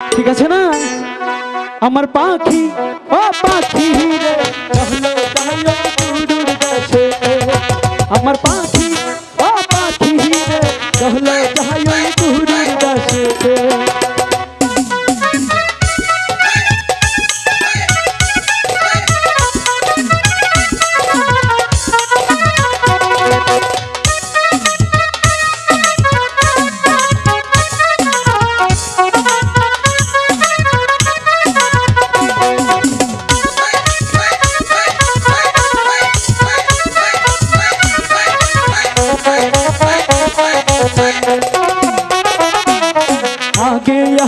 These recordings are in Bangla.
ঠিক আছে না? আমার পাখি ও পাখি রে আমার পাখি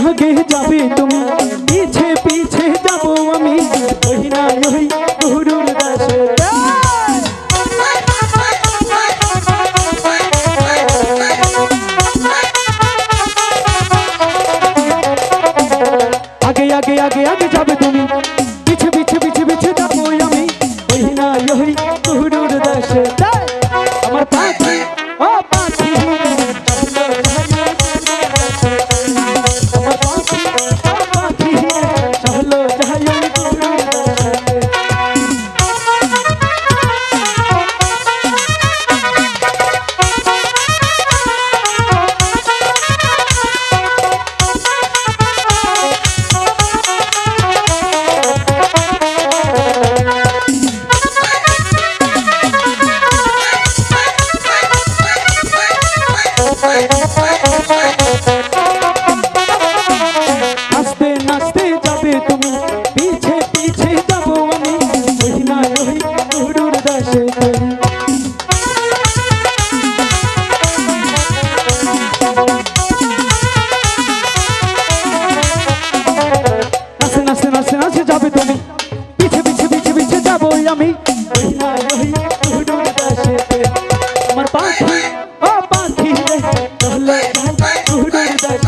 আগে আগে যাবে তুমি পিছে পিছে যাব আমি ওই না ওই কুড়ুর গাছে আগে আগে আগে আগে যাবে তুমি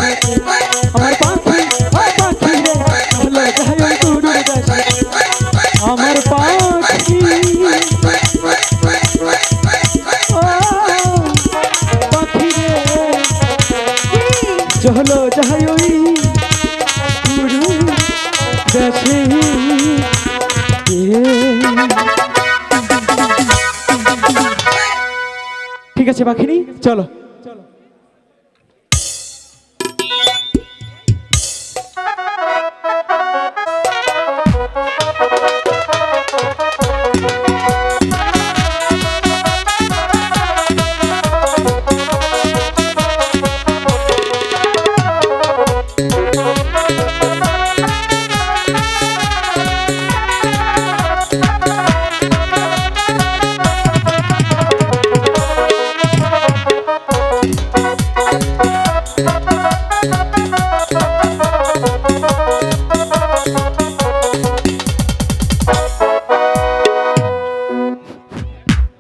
আমার পাখি পাখি রে চলো ওই আমার পাখি। পাখি রে। চলো যাই ওই ঠিক আছে পাখিনি? চলো।